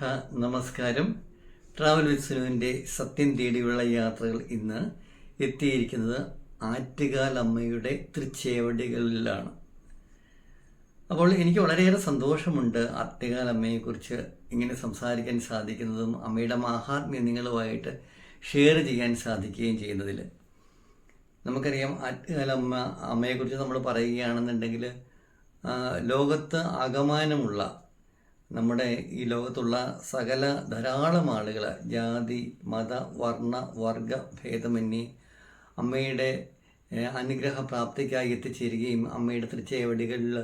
നമസ്കാരം. Travel with സുനുവിന്റെ സത്യം തേടിയുള്ള യാത്രകൾ ഇന്ന് എത്തിയിരിക്കുന്നത് ആറ്റുകാൽ അമ്മയുടെ തൃച്ചേവടികളിലാണ്. അപ്പോൾ എനിക്ക് വളരെയേറെ സന്തോഷമുണ്ട് ആറ്റുകാൽ അമ്മയെക്കുറിച്ച് ഇങ്ങനെ സംസാരിക്കാൻ സാധിക്കുന്നതും അമ്മയുടെ മാഹാത്മ്യം നിങ്ങളുമായിട്ട് ഷെയർ ചെയ്യാൻ സാധിക്കുകയും ചെയ്യുന്നതിൽ. നമുക്കറിയാം ആറ്റുകാൽ അമ്മ അമ്മയെക്കുറിച്ച് നമ്മൾ പറയുകയാണെന്നുണ്ടെങ്കിൽ ലോകത്ത് ആകമാനമുള്ള നമ്മുടെ ഈ ലോകത്തുള്ള സകല ധാരാളം ആളുകൾ ജാതി മത വർണ വർഗ ഭേദമന്യേ അമ്മയുടെ അനുഗ്രഹ പ്രാപ്തിക്കായി എത്തിച്ചേരുകയും അമ്മയുടെ തൃച്ചയവടികളിൽ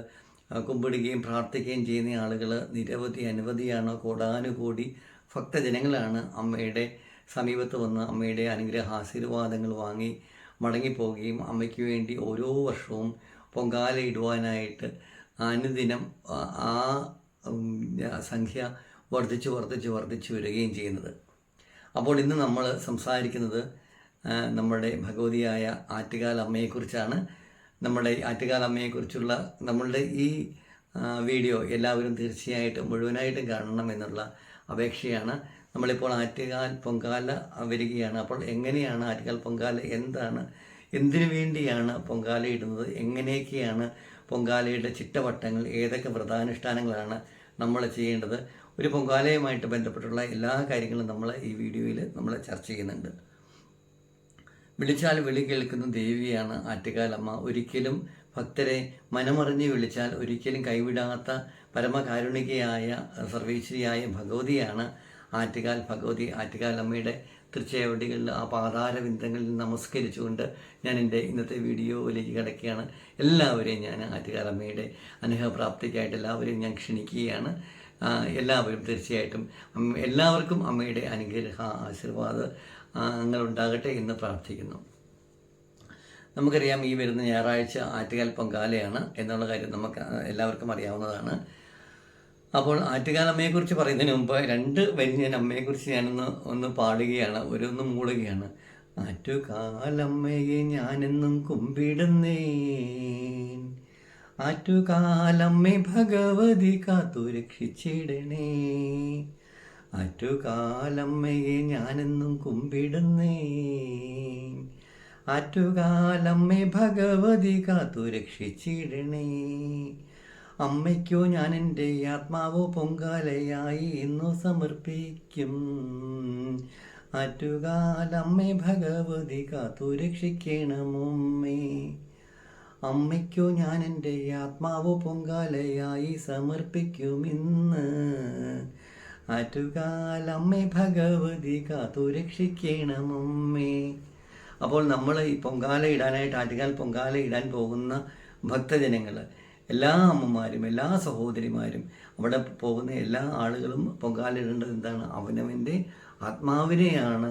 കുമ്പിടുകയും പ്രാർത്ഥിക്കുകയും ചെയ്യുന്ന ആളുകൾ നിരവധി അനവധിയാണ് കോടാനുകോടി ഭക്തജനങ്ങളാണ് അമ്മയുടെ സമീപത്ത് വന്ന് അമ്മയുടെ അനുഗ്രഹ ആശീർവാദങ്ങൾ വാങ്ങി മടങ്ങിപ്പോവുകയും അമ്മയ്ക്ക് വേണ്ടി ഓരോ വർഷവും പൊങ്കാലയിടുവാനായിട്ട് അനുദിനം ആ- സംഖ്യ വർദ്ധിച്ച് വർദ്ധിച്ച് വർദ്ധിച്ചു വരികയും ചെയ്യുന്നത്. അപ്പോൾ ഇന്ന് നമ്മൾ സംസാരിക്കുന്നത് നമ്മുടെ ഭഗവതിയായ ആറ്റുകാൽ അമ്മയെക്കുറിച്ചാണ് നമ്മുടെ ആറ്റുകാൽ അമ്മയെക്കുറിച്ചുള്ള നമ്മളുടെ ഈ വീഡിയോ എല്ലാവരും തീർച്ചയായിട്ടും മുഴുവനായിട്ടും കാണണം എന്നുള്ള അപേക്ഷയാണ്. നമ്മളിപ്പോൾ ആറ്റുകാൽ പൊങ്കാല വരികയാണ്. അപ്പോൾ എങ്ങനെയാണ് ആറ്റുകാൽ പൊങ്കാല? എന്താണ്? എന്തിനു വേണ്ടിയാണ് പൊങ്കാല ഇടുന്നത്? എങ്ങനെയൊക്കെയാണ് പൊങ്കാലയുടെ ചിട്ടവട്ടങ്ങൾ ഏതൊക്കെ വ്രതാനുഷ്ഠാനങ്ങളാണ് നമ്മൾ ചെയ്യേണ്ടത്? ഒരു പൊങ്കാലയുമായിട്ട് ബന്ധപ്പെട്ടുള്ള എല്ലാ കാര്യങ്ങളും നമ്മൾ ഈ വീഡിയോയിൽ നമ്മൾ ചർച്ച ചെയ്യുന്നുണ്ട്. വിളിച്ചാൽ വിളി കേൾക്കുന്ന ദേവിയാണ് ആറ്റുകാലമ്മ. ഒരിക്കലും ഭക്തരെ മനമറിഞ്ഞ് വിളിച്ചാൽ ഒരിക്കലും കൈവിടാത്ത പരമകാരുണികയായ സർവേശ്വരിയായ ഭഗവതിയാണ് ആറ്റുകാൽ ഭഗവതി ആറ്റുകാൽ അമ്മയുടെ തൃച്ചയവടികളിൽ ആ പാതാരവിന്ദങ്ങളിൽ നമസ്കരിച്ചുകൊണ്ട് ഞാൻ എന്റെ ഇന്നത്തെ വീഡിയോയിലേക്ക് കിടക്കുകയാണ്. എല്ലാവരെയും ഞാൻ ആറ്റുകാൽ അമ്മയുടെ അനുഗ്രഹപ്രാപ്തിക്കായിട്ട് എല്ലാവരെയും ഞാൻ ക്ഷണിക്കുകയാണ്. എല്ലാവരും തീർച്ചയായിട്ടും എല്ലാവർക്കും അമ്മയുടെ അനുഗ്രഹ ആശീർവാദങ്ങൾ ഉണ്ടാകട്ടെ എന്ന് പ്രാർത്ഥിക്കുന്നു. നമുക്കറിയാം ഈ വരുന്ന ഞായറാഴ്ച ആറ്റുകാൽ പൊങ്കാലയാണ് എന്നുള്ള കാര്യം നമുക്ക് എല്ലാവർക്കും അറിയാവുന്നതാണ്. അപ്പോൾ ആറ്റുകാൽ അമ്മയെക്കുറിച്ച് പറയുന്നതിന് മുമ്പ് രണ്ട് വരി ഞാൻ അമ്മയെക്കുറിച്ച് ഞാനൊന്ന് ഒന്ന് പാടുകയാണ് ഒരു ഒന്ന് മൂളുകയാണ്. ആറ്റുകാലമ്മയെ ഞാനെന്നും കുമ്പിടുന്നേ ആറ്റുകാലമ്മേ ഭഗവതി കാത്തു രക്ഷിച്ചിടണേ ആറ്റുകാലമ്മയെ ഞാനെന്നും കുമ്പിടുന്നേ ആറ്റുകാലമ്മേ ഭഗവതി കാത്തു രക്ഷിച്ചിടണേ അമ്മയ്ക്കോ ഞാൻ എന്റെ ആത്മാവോ പൊങ്കാലയായി ഇന്നു സമർപ്പിക്കും. ആറ്റുകാലമ്മേ ഭഗവതി കാത്തു രക്ഷിക്കണമമ്മേ അമ്മയ്ക്കോ ഞാൻ എന്റെ ആത്മാവോ പൊങ്കാലയായി സമർപ്പിക്കും ഇന്ന്. ആറ്റുകാലമ്മേ ഭഗവതി കാത്തു രക്ഷിക്കണമമ്മേ അപ്പോൾ നമ്മൾ ഈ പൊങ്കാല ഇടാനായിട്ട് ആറ്റുകാൽ പൊങ്കാല ഇടാൻ പോകുന്ന ഭക്തജനങ്ങൾ എല്ലാ അമ്മമാരും എല്ലാ സഹോദരിമാരും അവിടെ പോകുന്ന എല്ലാ ആളുകളും പൊങ്കാലിടേണ്ടത് എന്താണ്? അവനവന്റെ ആത്മാവിനെയാണ്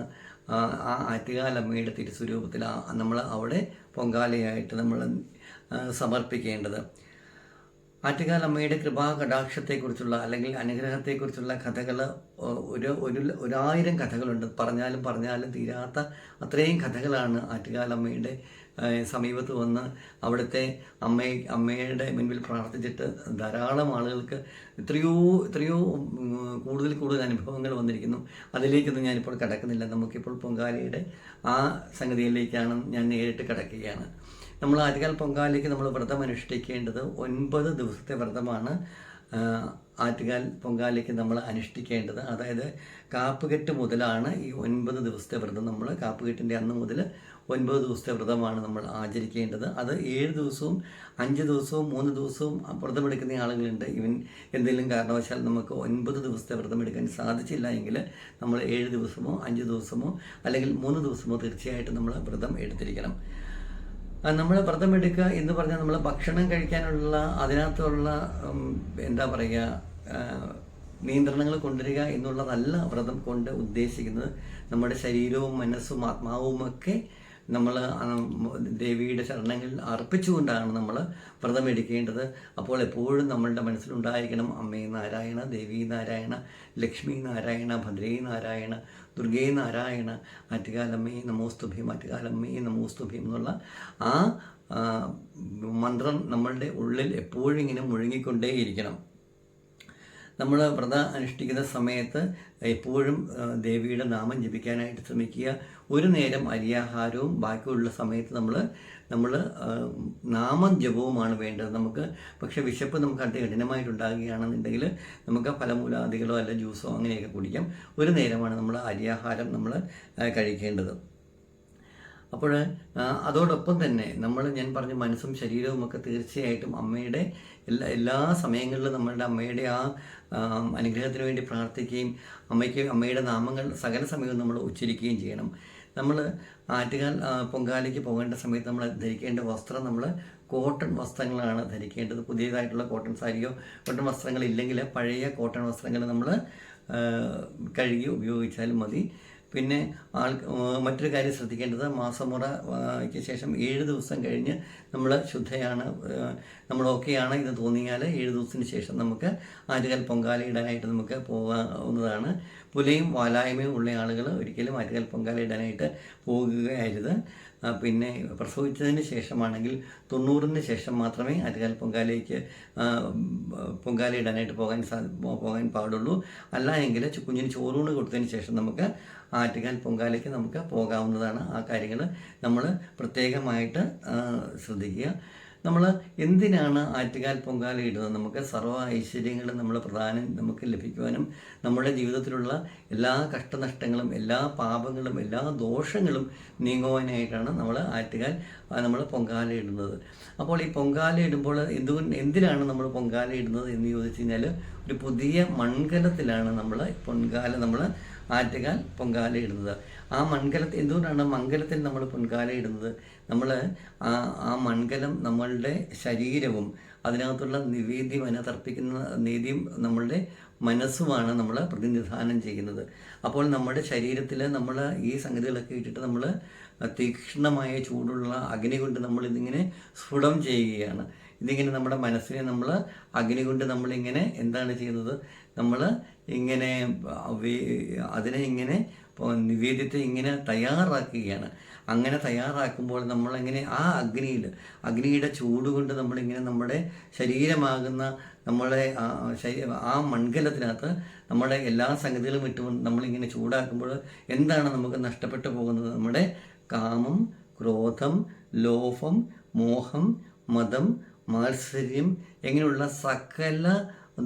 ആ ആറ്റുകാലമ്മയുടെ തിരുസ്വരൂപത്തിൽ നമ്മൾ അവിടെ പൊങ്കാലയായിട്ട് നമ്മൾ ആ, ആറ്റുകാലമ്മയുടെ കൃപാ കടാക്ഷത്തെക്കുറിച്ചുള്ള അല്ലെങ്കിൽ അനുഗ്രഹത്തെക്കുറിച്ചുള്ള കഥകൾ ഒരു ഒരു ഒരായിരം കഥകളുണ്ട്. പറഞ്ഞാലും പറഞ്ഞാലും തീരാത്ത അത്രയും കഥകളാണ് ആറ്റുകാലമ്മയുടെ സമീപത്ത് വന്ന് അവിടുത്തെ അമ്മയെ അമ്മയുടെ മുൻപിൽ പ്രാർത്ഥിച്ചിട്ട് ധാരാളം ആളുകൾക്ക് എത്രയോ എത്രയോ കൂടുതൽ കൂടുതൽ അനുഭവങ്ങൾ വന്നിരിക്കുന്നു. അതിലേക്കൊന്നും ഞാനിപ്പോൾ കിടക്കുന്നില്ല. നമുക്കിപ്പോൾ പൊങ്കാലയുടെ ആ സംഗതിയിലേക്കാണ് ഞാൻ നേരിട്ട് കിടക്കുകയാണ്. നമ്മൾ ആറ്റുകാൽ പൊങ്കാലയ്ക്ക് നമ്മൾ വ്രതം അനുഷ്ഠിക്കേണ്ടത് ഒൻപത് ദിവസത്തെ വ്രതമാണ്. ആറ്റുകാൽ പൊങ്കാലയ്ക്ക് നമ്മൾ അനുഷ്ഠിക്കേണ്ടത്. അതായത് കാപ്പുകെട്ട് മുതലാണ് ഈ ഒൻപത് ദിവസത്തെ വ്രതം നമ്മൾ കാപ്പുകെട്ടിന്റെ അന്ന് മുതൽ ഒൻപത് ദിവസത്തെ വ്രതമാണ് നമ്മൾ ആചരിക്കേണ്ടത്. അത് ഏഴ് ദിവസവും അഞ്ച് ദിവസവും മൂന്ന് ദിവസവും വ്രതമെടുക്കുന്ന ആളുകളുണ്ട്. ഇവൻ എന്തെങ്കിലും കാരണവശാൽ നമുക്ക് ഒൻപത് ദിവസത്തെ വ്രതമെടുക്കാൻ സാധിച്ചില്ല എങ്കിൽ നമ്മൾ ഏഴ് ദിവസമോ അഞ്ച് ദിവസമോ അല്ലെങ്കിൽ മൂന്ന് ദിവസമോ തീർച്ചയായിട്ടും നമ്മൾ വ്രതം എടുത്തിരിക്കണം. നമ്മൾ വ്രതം എടുക്കുക എന്ന് പറഞ്ഞാൽ നമ്മൾ ഭക്ഷണം കഴിക്കാനുള്ള അതിനകത്തുള്ള എന്താ പറയുക നിയന്ത്രണങ്ങൾ കൊണ്ടുവരിക എന്നുള്ളതല്ല വ്രതം കൊണ്ട് ഉദ്ദേശിക്കുന്നത് നമ്മുടെ ശരീരവും മനസ്സും ആത്മാവും ഒക്കെ നമ്മൾ ദേവിയുടെ ചരണങ്ങളിൽ അർപ്പിച്ചുകൊണ്ടാണ് നമ്മൾ വ്രതം എടുക്കേണ്ടത്. അപ്പോൾ എപ്പോഴും നമ്മളുടെ മനസ്സിലുണ്ടായിരിക്കണം അമ്മേ നാരായണ ദേവി നാരായണ ലക്ഷ്മി നാരായണ ഭദ്രേ നാരായണ ദുർഗേ നാരായണ ആറ്റുകാലമ്മേ നമോസ്തുഭ്യം ആറ്റുകാലമ്മേ നമോസ്തുഭ്യം എന്നുള്ള ആ, മന്ത്രം നമ്മളുടെ ഉള്ളിൽ എപ്പോഴും ഇങ്ങനെ മുഴുങ്ങിക്കൊണ്ടേയിരിക്കണം നമ്മൾ വ്രത അനുഷ്ഠിക്കുന്ന സമയത്ത് എപ്പോഴും ദേവിയുടെ നാമം ജപിക്കാനായിട്ട് ശ്രമിക്കുക. ഒരു നേരം അരിയാഹാരവും ബാക്കിയുള്ള സമയത്ത് നമ്മൾ നമ്മൾ നാമം ജപവുമാണ് വേണ്ടത്. നമുക്ക് പക്ഷേ വിശപ്പ് നമുക്ക് അതികഠിനമായിട്ടുണ്ടാകുകയാണെന്നുണ്ടെങ്കിൽ നമുക്ക് ഫലമൂലാദികളോ അല്ല ജ്യൂസോ അങ്ങനെയൊക്കെ കുടിക്കാം. ഒരു നേരമാണ് നമ്മൾ അരിയാഹാരം നമ്മൾ കഴിക്കേണ്ടത്. അപ്പോൾ അതോടൊപ്പം തന്നെ നമ്മൾ ഞാൻ പറഞ്ഞ മനസ്സും ശരീരവും ഒക്കെ തീർച്ചയായിട്ടും അമ്മയുടെ എല്ലാ എല്ലാ സമയങ്ങളിലും നമ്മളുടെ അമ്മയുടെ ആ അനുഗ്രഹത്തിന് വേണ്ടി പ്രാർത്ഥിക്കുകയും അമ്മയ്ക്ക് അമ്മയുടെ നാമങ്ങൾ സകല സമയവും നമ്മൾ ഉച്ചരിക്കുകയും ചെയ്യണം. നമ്മൾ ആറ്റുകാൽ പൊങ്കാലയ്ക്ക് പോകേണ്ട സമയത്ത് നമ്മൾ ധരിക്കേണ്ട വസ്ത്രം നമ്മൾ കോട്ടൺ വസ്ത്രങ്ങളാണ് ധരിക്കേണ്ടത്. പുതിയതായിട്ടുള്ള കോട്ടൺ സാരിയോ കോട്ടൺ വസ്ത്രങ്ങൾ ഇല്ലെങ്കിൽ പഴയ കോട്ടൺ വസ്ത്രങ്ങൾ നമ്മൾ കഴുകി ഉപയോഗിച്ചാലും മതി. പിന്നെ ആൾ മറ്റൊരു കാര്യം ശ്രദ്ധിക്കേണ്ടത് മാസമുറയ്ക്ക് ശേഷം ഏഴ് ദിവസം കഴിഞ്ഞ് നമ്മൾ ശുദ്ധയാണ് നമ്മൾ ഓക്കെയാണ് ഇത് തോന്നിയാൽ ഏഴ് ദിവസത്തിന് ശേഷം നമുക്ക് ആറ്റുകാൽ പൊങ്കാല ഇടാനായിട്ട് നമുക്ക് പോകാവുന്നതാണ്. പുലയും വാലായ്മയും ഉള്ള ആളുകൾ ഒരിക്കലും ആറ്റുകാൽ പൊങ്കാല ഇടാനായിട്ട് പോകുകയരുത് പിന്നെ പ്രസവിച്ചതിന് ശേഷമാണെങ്കിൽ തൊണ്ണൂറിന് ശേഷം മാത്രമേ ആറ്റുകാൽ പൊങ്കാലയ്ക്ക് പൊങ്കാല ഇടാനായിട്ട് പോകാൻ സാ പോകാൻ പാടുള്ളൂ. അല്ല എങ്കിൽ കുഞ്ഞിന് ചോറൂണ് കൊടുത്തതിന് ശേഷം നമുക്ക് ആറ്റുകാൽ പൊങ്കാലയ്ക്ക് നമുക്ക് പോകാവുന്നതാണ് ആ കാര്യങ്ങൾ നമ്മൾ പ്രത്യേകമായിട്ട് ശ്രദ്ധിക്കുക. നമ്മൾ എന്തിനാണ് ആറ്റുകാൽ പൊങ്കാല ഇടുന്നത്? നമുക്ക് സർവ ഐശ്വര്യങ്ങളും നമ്മൾ പ്രധാനം നമുക്ക് ലഭിക്കുവാനും നമ്മുടെ ജീവിതത്തിലുള്ള എല്ലാ കഷ്ടനഷ്ടങ്ങളും എല്ലാ പാപങ്ങളും എല്ലാ ദോഷങ്ങളും നീങ്ങുവാനായിട്ടാണ് നമ്മൾ ആറ്റുകാൽ നമ്മൾ പൊങ്കാല ഇടുന്നത്. അപ്പോൾ ഈ പൊങ്കാല ഇടുമ്പോൾ എന്തു എന്തിനാണ് നമ്മൾ പൊങ്കാല ഇടുന്നത് എന്ന് ചോദിച്ചു കഴിഞ്ഞാൽ ഒരു പുതിയ മൺകലത്തിലാണ് നമ്മൾ പൊങ്കാല നമ്മൾ ആറ്റുകാൽ പൊങ്കാല ഇടുന്നത്. ആ മൺകലത്തിൽ എന്തുകൊണ്ടാണ് മംഗലത്തിൽ നമ്മൾ പൊങ്കാല ഇടുന്നത്? നമ്മൾ ആ ആ മൺകലം നമ്മളുടെ ശരീരവും അതിനകത്തുള്ള നിവേദ്യം അതിനകത്തർപ്പിക്കുന്ന നീതിയും നമ്മളുടെ മനസ്സുമാണ് നമ്മൾ പ്രതിനിധാനം ചെയ്യുന്നത്. അപ്പോൾ നമ്മുടെ ശരീരത്തിൽ നമ്മൾ ഈ സംഗതികളൊക്കെ ഇട്ടിട്ട് നമ്മൾ തീക്ഷ്ണമായ ചൂടുള്ള അഗ്നി കൊണ്ട് നമ്മൾ ഇതിങ്ങനെ സ്ഫുടം ചെയ്യുകയാണ്. ഇതിങ്ങനെ നമ്മുടെ മനസ്സിനെ നമ്മൾ അഗ്നി കൊണ്ട് നമ്മളിങ്ങനെ എന്താണ് ചെയ്യുന്നത്? നമ്മൾ ഇങ്ങനെ അതിനെ ഇങ്ങനെ നിവേദ്യത്തെ ഇങ്ങനെ തയ്യാറാക്കുകയാണ്. അങ്ങനെ തയ്യാറാക്കുമ്പോൾ നമ്മളെങ്ങനെ ആ അഗ്നിയിൽ അഗ്നിയുടെ ചൂട് കൊണ്ട് നമ്മളിങ്ങനെ നമ്മുടെ ശരീരമാകുന്ന നമ്മളെ ആ ആ മൺകലത്തിനകത്ത് നമ്മുടെ എല്ലാ സംഗതികളും ഇട്ടുകൊണ്ട് നമ്മളിങ്ങനെ ചൂടാക്കുമ്പോൾ എന്താണ് നമുക്ക് നഷ്ടപ്പെട്ടു പോകുന്നത്? നമ്മുടെ കാമം ക്രോധം ലോഭം മോഹം മതം മാത്സര്യം ഇങ്ങനെയുള്ള സകല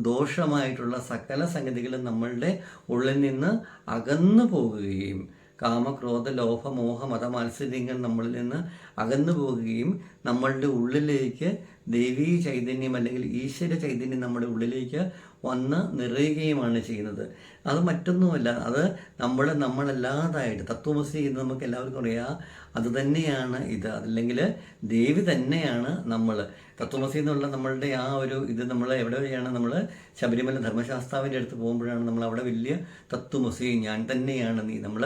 ദോഷമായിട്ടുള്ള സകല സംഗതികളും നമ്മളുടെ ഉള്ളിൽ നിന്ന് അകന്നു പോകുകയും കാമക്രോധ ലോഭ മോഹ മത മാത്സര്യങ്ങൾ നമ്മളിൽ നിന്ന് അകന്നു പോകുകയും നമ്മളുടെ ഉള്ളിലേക്ക് ദേവീ ചൈതന്യം അല്ലെങ്കിൽ ഈശ്വര ചൈതന്യം നമ്മുടെ ഉള്ളിലേക്ക് വന്ന് നിറയുകയുമാണ് ചെയ്യുന്നത്. അത് മറ്റൊന്നുമല്ല അത് നമ്മൾ നമ്മളല്ലാതായിട്ട് തത്വമസി എന്ന് നമുക്ക് എല്ലാവർക്കും അറിയാം അത് തന്നെയാണ് ഇത്. അല്ലെങ്കിൽ ദേവി തന്നെയാണ് നമ്മൾ. തത്വമസി എന്നുള്ള നമ്മളുടെ ആ ഒരു ഇത് നമ്മൾ എവിടെ വഴിയാണ് നമ്മൾ ശബരിമല ധർമ്മശാസ്താവിന്റെ അടുത്ത് പോകുമ്പോഴാണ് നമ്മൾ അവിടെ വലിയ തത്വമസി ഞാൻ തന്നെയാണ് നീ. നമ്മൾ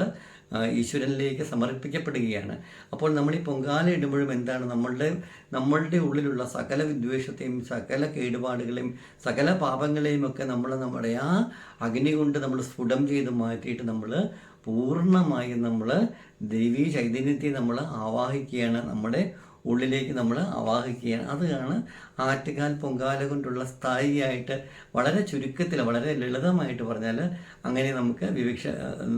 ഈശ്വരനിലേക്ക് സമർപ്പിക്കപ്പെടുകയാണ്. അപ്പോൾ നമ്മൾ ഈ പൊങ്കാല ഇടുമ്പോഴും എന്താണ്? നമ്മളുടെ നമ്മളുടെ ഉള്ളിലുള്ള സകല വിദ്വേഷത്തെയും സകല കേടുപാടുകളെയും സകല പാപങ്ങളെയും ഒക്കെ നമ്മൾ നമ്മുടെ ആ അഗ്നി കൊണ്ട് നമ്മൾ സ്ഫുടം ചെയ്ത് മാറ്റിയിട്ട് നമ്മൾ പൂർണമായും നമ്മൾ ദൈവീ ചൈതന്യത്തെ നമ്മൾ ആവാഹിക്കുകയാണ്. നമ്മുടെ ഉള്ളിലേക്ക് നമ്മൾ ആവാഹിക്കുകയാണ്. അതാണ് ആറ്റുകാൽ പൊങ്കാല കൊണ്ടുള്ള സ്ഥായിയായിട്ട് വളരെ ചുരുക്കത്തിൽ വളരെ ലളിതമായിട്ട് പറഞ്ഞാൽ അങ്ങനെ നമുക്ക് വിവക്ഷ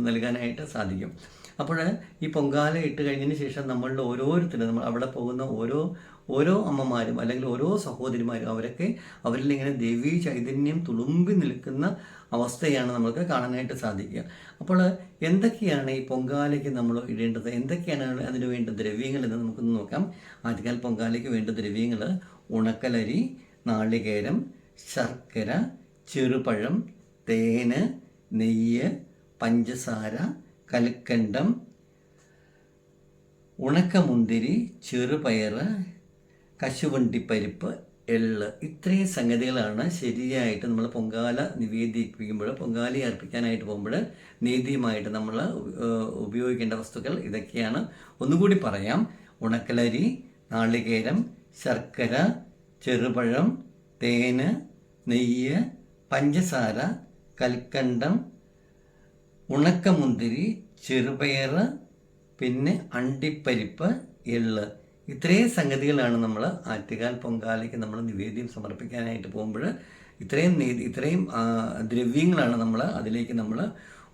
നൽകാനായിട്ട് സാധിക്കും. അപ്പോൾ ഈ പൊങ്കാല ഇട്ട് കഴിഞ്ഞതിന് ശേഷം നമ്മളുടെ ഓരോരുത്തരും നമ്മൾ അവിടെ പോകുന്ന ഓരോ ഓരോ അമ്മമാരും അല്ലെങ്കിൽ ഓരോ സഹോദരിമാരും അവരൊക്കെ അവരിൽ ഇങ്ങനെ ദേവീ ചൈതന്യം തുളുമ്പി നിൽക്കുന്ന അവസ്ഥയാണ് നമുക്ക് കാണാനായിട്ട് സാധിക്കുക. അപ്പോൾ എന്തൊക്കെയാണ് ഈ പൊങ്കാലയ്ക്ക് നമ്മൾ ഇടേണ്ടത്? എന്തൊക്കെയാണ് അതിന് വേണ്ട ദ്രവ്യങ്ങൾ എന്ന് നമുക്കൊന്ന് നോക്കാം. ആദ്യകാൽ പൊങ്കാലയ്ക്ക് വേണ്ട ദ്രവ്യങ്ങൾ ഉണക്കലരി നാളികേരം ശർക്കര ചെറുപഴം തേന് നെയ്യ് പഞ്ചസാര കൽക്കണ്ടം ഉണക്കമുന്തിരി ചെറുപയർ കശുവണ്ടിപ്പരിപ്പ് എള്ള് ഇത്രയും സംഗതികളാണ് ശരിയായിട്ട് നമ്മൾ പൊങ്കാല നിവേദിപ്പിക്കുമ്പോൾ പൊങ്കാലി അർപ്പിക്കാനായിട്ട് പോകുമ്പോൾ നീതിയുമായിട്ട് നമ്മൾ ഉപയോഗിക്കേണ്ട വസ്തുക്കൾ ഇതൊക്കെയാണ്. ഒന്നുകൂടി പറയാം. ഉണക്കലരി നാളികേരം ശർക്കര ചെറുപഴം തേന് നെയ്യ് പഞ്ചസാര കൽക്കണ്ടം ഉണക്കമുന്തിരി ചെറുപയർ പിന്നെ അണ്ടിപ്പരിപ്പ് എള്ള്. ഇത്രയും സംഗതികളാണ് നമ്മൾ ആറ്റുകാൽ പൊങ്കാലയ്ക്ക് നമ്മൾ നിവേദ്യം സമർപ്പിക്കാനായിട്ട് പോകുമ്പോൾ ഇത്രയും ഇത്രയും ദ്രവ്യങ്ങളാണ് നമ്മൾ അതിലേക്ക് നമ്മൾ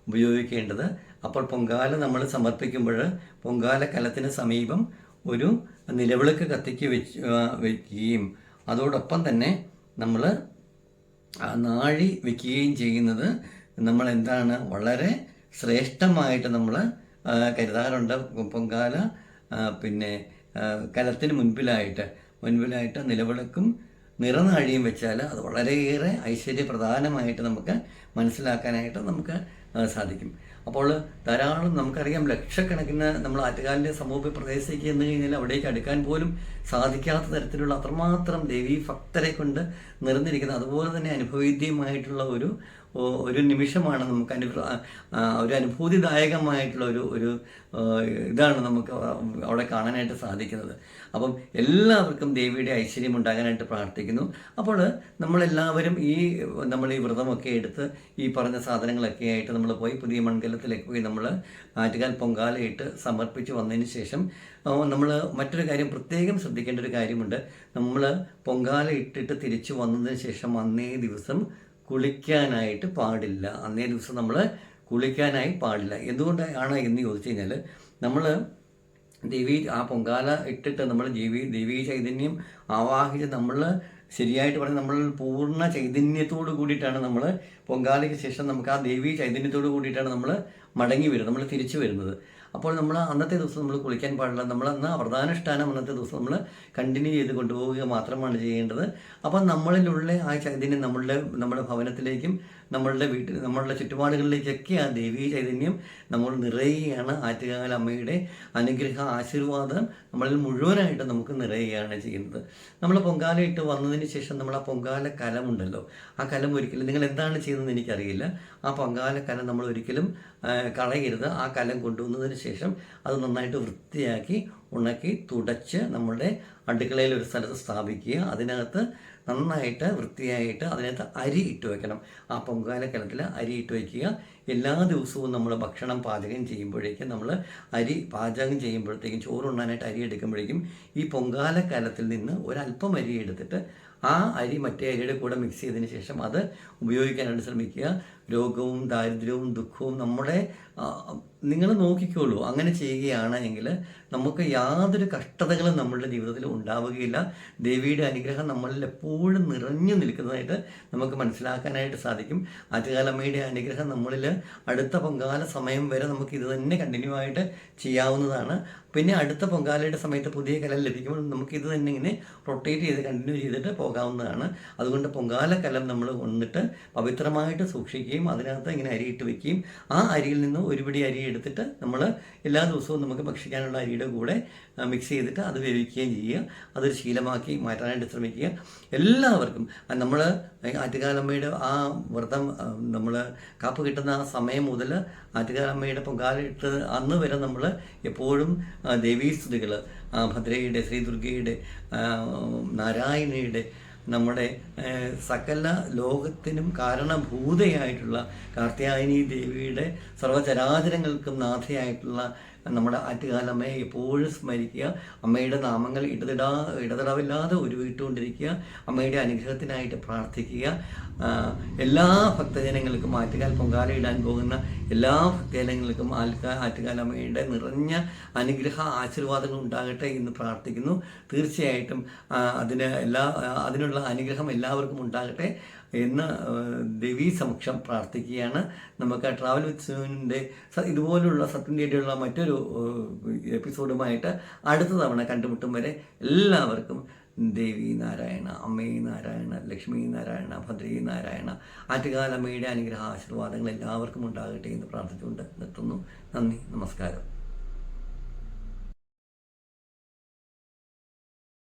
ഉപയോഗിക്കേണ്ടത്. അപ്പോൾ പൊങ്കാല നമ്മൾ സമർപ്പിക്കുമ്പോൾ പൊങ്കാല കലത്തിന് സമീപം ഒരു നിലവിളക്ക് കത്തിക്ക് വെച്ച് വയ്ക്കുകയും അതോടൊപ്പം തന്നെ നമ്മൾ നാഴി വയ്ക്കുകയും ചെയ്യുന്നത് നമ്മൾ എന്താണ് വളരെ ശ്രേഷ്ഠമായിട്ട് നമ്മൾ കരുതാറുണ്ട്. പൊങ്കാല പിന്നെ കലത്തിന് മുൻപിലായിട്ട് മുൻപിലായിട്ട് നിലവിളക്കും നിറനാഴിയും വെച്ചാൽ അത് വളരെയേറെ ഐശ്വര്യപ്രധാനമായിട്ട് നമുക്ക് മനസ്സിലാക്കാനായിട്ട് നമുക്ക് സാധിക്കും. അപ്പോൾ ധാരാളം നമുക്കറിയാം ലക്ഷക്കണക്കിന് നമ്മൾ ആറ്റുകാലിന്റെ സമൂഹ പ്രദേശത്തേക്ക് ചെന്ന് കഴിഞ്ഞാൽ അവിടേക്ക് അടുക്കാൻ പോലും സാധിക്കാത്ത തരത്തിലുള്ള അത്രമാത്രം ദേവീ ഭക്തരെ കൊണ്ട് നിറഞ്ഞിരിക്കുന്ന അതുപോലെ തന്നെ അനുഭവേദ്യമായിട്ടുള്ള ഒരു ഒരു നിമിഷമാണ് നമുക്ക് അനുഭവ ഒരു അനുഭൂതിദായകമായിട്ടുള്ള ഒരു ഒരു ഇതാണ് നമുക്ക് അവിടെ കാണാനായിട്ട് സാധിക്കുന്നത്. അപ്പം എല്ലാവർക്കും ദേവിയുടെ ഐശ്വര്യം ഉണ്ടാകാനായിട്ട് പ്രാർത്ഥിക്കുന്നു. അപ്പോൾ നമ്മളെല്ലാവരും ഈ നമ്മൾ ഈ വ്രതമൊക്കെ എടുത്ത് ഈ പറഞ്ഞ സാധനങ്ങളൊക്കെ ആയിട്ട് നമ്മൾ പോയി പുതിയ മൺകലത്തിലേക്ക് പോയി നമ്മൾ ആറ്റുകാൽ പൊങ്കാലയിട്ട് സമർപ്പിച്ച് വന്നതിന് ശേഷം നമ്മൾ മറ്റൊരു കാര്യം പ്രത്യേകം ശ്രദ്ധിക്കേണ്ട ഒരു കാര്യമുണ്ട്. നമ്മൾ പൊങ്കാല ഇട്ടിട്ട് തിരിച്ചു വന്നതിന് ശേഷം അന്നേ ദിവസം കുളിക്കാനായിട്ട് പാടില്ല. അന്നേ ദിവസം നമ്മൾ കുളിക്കാനായി പാടില്ല. എന്തുകൊണ്ടാണ് എന്ന് ചോദിച്ചു കഴിഞ്ഞാൽ നമ്മൾ ദേവി ആ പൊങ്കാല ഇട്ടിട്ട് നമ്മൾ ദേവി ദേവീ ചൈതന്യം ആവാഹിച്ച് നമ്മൾ ശരിയായിട്ട് പറഞ്ഞാൽ നമ്മൾ പൂർണ ചൈതന്യത്തോട് കൂടിയിട്ടാണ് നമ്മൾ പൊങ്കാലയ്ക്ക് ശേഷം നമുക്ക് ആ ദേവീ ചൈതന്യത്തോട് കൂടിയിട്ടാണ് നമ്മൾ മടങ്ങി വരുന്നത് നമ്മൾ തിരിച്ചു വരുന്നത്. അപ്പോൾ നമ്മൾ അന്നത്തെ ദിവസം നമ്മൾ കുളിക്കാൻ പാടില്ല. നമ്മൾ അന്ന് അവർദാനുഷ്ഠാനം അന്നത്തെ ദിവസം നമ്മൾ കണ്ടിന്യൂ ചെയ്ത് കൊണ്ടുപോവുക മാത്രമാണ് ചെയ്യേണ്ടത്. അപ്പം നമ്മളിലുള്ള ആ ചൈതന്യം നമ്മളുടെ നമ്മുടെ ഭവനത്തിലേക്കും നമ്മളുടെ വീട്ടിൽ നമ്മളുടെ ചുറ്റുപാടുകളിലേക്കൊക്കെ ആ ദേവീ ചൈതന്യം നമ്മൾ നിറയുകയാണ്. ആറ്റുകാല അമ്മയുടെ അനുഗ്രഹ ആശീർവാദം നമ്മളിൽ മുഴുവനായിട്ട് നമുക്ക് നിറയുകയാണ് ചെയ്യുന്നത്. നമ്മൾ പൊങ്കാലയിട്ട് വന്നതിന് ശേഷം നമ്മൾ ആ പൊങ്കാല കലമുണ്ടല്ലോ ആ കലം ഒരിക്കലും നിങ്ങൾ എന്താണ് ചെയ്യുന്നതെന്ന് എനിക്കറിയില്ല. ആ പൊങ്കാല കലം നമ്മൾ ഒരിക്കലും കളയരുത്. ആ കലം കൊണ്ടുവന്നതിന് ശേഷം അത് നന്നായിട്ട് വൃത്തിയാക്കി ഉണക്കി തുടച്ച് നമ്മളുടെ അടുക്കളയിൽ ഒരു സ്ഥലത്ത് സ്ഥാപിക്കുക. അതിനകത്ത് നന്നായിട്ട് വൃത്തിയായിട്ട് അതിനകത്ത് അരി ഇട്ട് വയ്ക്കണം ആ പൊങ്കാല കലത്തിൽ അരി ഇട്ട് വയ്ക്കുക എല്ലാ ദിവസവും നമ്മൾ ഭക്ഷണം പാചകം ചെയ്യുമ്പോഴേക്കും നമ്മൾ അരി പാചകം ചെയ്യുമ്പോഴത്തേക്കും ചോറുണ്ണാനായിട്ട് അരി എടുക്കുമ്പോഴേക്കും ഈ പൊങ്കാല കലത്തിൽ നിന്ന് ഒരല്പം അരി എടുത്തിട്ട് ആ അരി മറ്റേ അരിയുടെ കൂടെ മിക്സ് ചെയ്തതിന് ശേഷം അത് ഉപയോഗിക്കാനായിട്ട് ശ്രമിക്കുക. രോഗവും ദാരിദ്ര്യവും ദുഃഖവും നമ്മുടെ നിങ്ങൾ നോക്കിക്കോളൂ. അങ്ങനെ ചെയ്യുകയാണ് എങ്കിൽ നമുക്ക് യാതൊരു കഷ്ടതകളും നമ്മളുടെ ജീവിതത്തിൽ ഉണ്ടാവുകയില്ല. ദേവിയുടെ അനുഗ്രഹം നമ്മളിൽ എപ്പോഴും നിറഞ്ഞു നിൽക്കുന്നതായിട്ട് നമുക്ക് മനസ്സിലാക്കാനായിട്ട് സാധിക്കും. ആറ്റുകാലമ്മയുടെ അനുഗ്രഹം നമ്മളിൽ അടുത്ത പൊങ്കാല സമയം വരെ നമുക്ക് ഇത് തന്നെ കണ്ടിന്യൂ ആയിട്ട് ചെയ്യാവുന്നതാണ്. പിന്നെ അടുത്ത പൊങ്കാലയുടെ സമയത്ത് പുതിയ കലം ലഭിക്കുമ്പോൾ നമുക്ക് ഇത് തന്നെ ഇങ്ങനെ റൊട്ടേറ്റ് ചെയ്ത് കണ്ടിന്യൂ ചെയ്തിട്ട് പോകാവുന്നതാണ്. അതുകൊണ്ട് പൊങ്കാല കലം നമ്മൾ കൊണ്ടിട്ട് പവിത്രമായിട്ട് സൂക്ഷിക്കുകയും അതിനകത്ത് ഇങ്ങനെ അരിയിട്ട് വെക്കുകയും ആ അരിയിൽ നിന്ന് ഒരു പിടി അരി എടുത്തിട്ട് നമ്മൾ എല്ലാ ദിവസവും നമുക്ക് ഭക്ഷിക്കാനുള്ള അരിയുടെ കൂടെ മിക്സ് ചെയ്തിട്ട് അത് വേവിക്കുകയും ചെയ്യുക. അതൊരു ശീലമാക്കി മാറ്റാനായിട്ട് ശ്രമിക്കുക. എല്ലാവർക്കും നമ്മൾ ആറ്റുകാലമ്മയുടെ ആ വ്രതം നമ്മൾ കാപ്പ് കിട്ടുന്ന ആ സമയം മുതൽ ആറ്റുകാലമ്മയുടെ പൊങ്കാലിട്ട് അന്ന് വരെ നമ്മൾ എപ്പോഴും ദേവീസ്തുതികൾ ഭദ്രയുടെ ശ്രീ ദുർഗയുടെ ആ, നാരായണയുടെ നമ്മുടെ സകല ലോകത്തിനും കാരണഭൂതയായിട്ടുള്ള കാർത്യായനി ദേവിയുടെ സർവചരാചരങ്ങൾക്കും നാഥയായിട്ടുള്ള നമ്മുടെ ആറ്റുകാലമ്മയെ എപ്പോഴും സ്മരിക്കുക. അമ്മയുടെ നാമങ്ങൾ ഇടതിടാ ഇടതടവില്ലാതെ ഉരുവിട്ടുകൊണ്ടിരിക്കുക അമ്മയുടെ അനുഗ്രഹത്തിനായിട്ട് പ്രാർത്ഥിക്കുക. എല്ലാ ഭക്തജനങ്ങൾക്കും ആറ്റുകാൽ പൊങ്കാല ഇടാൻ പോകുന്ന എല്ലാ ഭക്തജനങ്ങൾക്കും ആൽക്കാ ആറ്റുകാലമ്മയുടെ നിറഞ്ഞ അനുഗ്രഹ ആശീർവാദങ്ങൾ ഉണ്ടാകട്ടെ എന്ന് പ്രാർത്ഥിക്കുന്നു. തീർച്ചയായിട്ടും അതിന് എല്ലാ അതിനുള്ള അനുഗ്രഹം എല്ലാവർക്കും ഉണ്ടാകട്ടെ എന്ന് ദേവി സമക്ഷം പ്രാർത്ഥിക്കുകയാണ്. നമുക്ക് ട്രാവൽ വിത്ത് ഇതുപോലുള്ള സത്യം തേടിയുള്ള മറ്റൊരു എപ്പിസോഡുമായിട്ട് അടുത്ത തവണ കണ്ടുമുട്ടും വരെ എല്ലാവർക്കും ദേവി നാരായണ അമ്മേ നാരായണ ലക്ഷ്മി നാരായണ ഭദ്രേ നാരായണ ആറ്റുകാലമ്മയുടെ അനുഗ്രഹ ആശീർവാദങ്ങൾ എല്ലാവർക്കും ഉണ്ടാകട്ടെ എന്ന് പ്രാർത്ഥിച്ചുകൊണ്ട് നിർത്തുന്നു. നന്ദി നമസ്കാരം.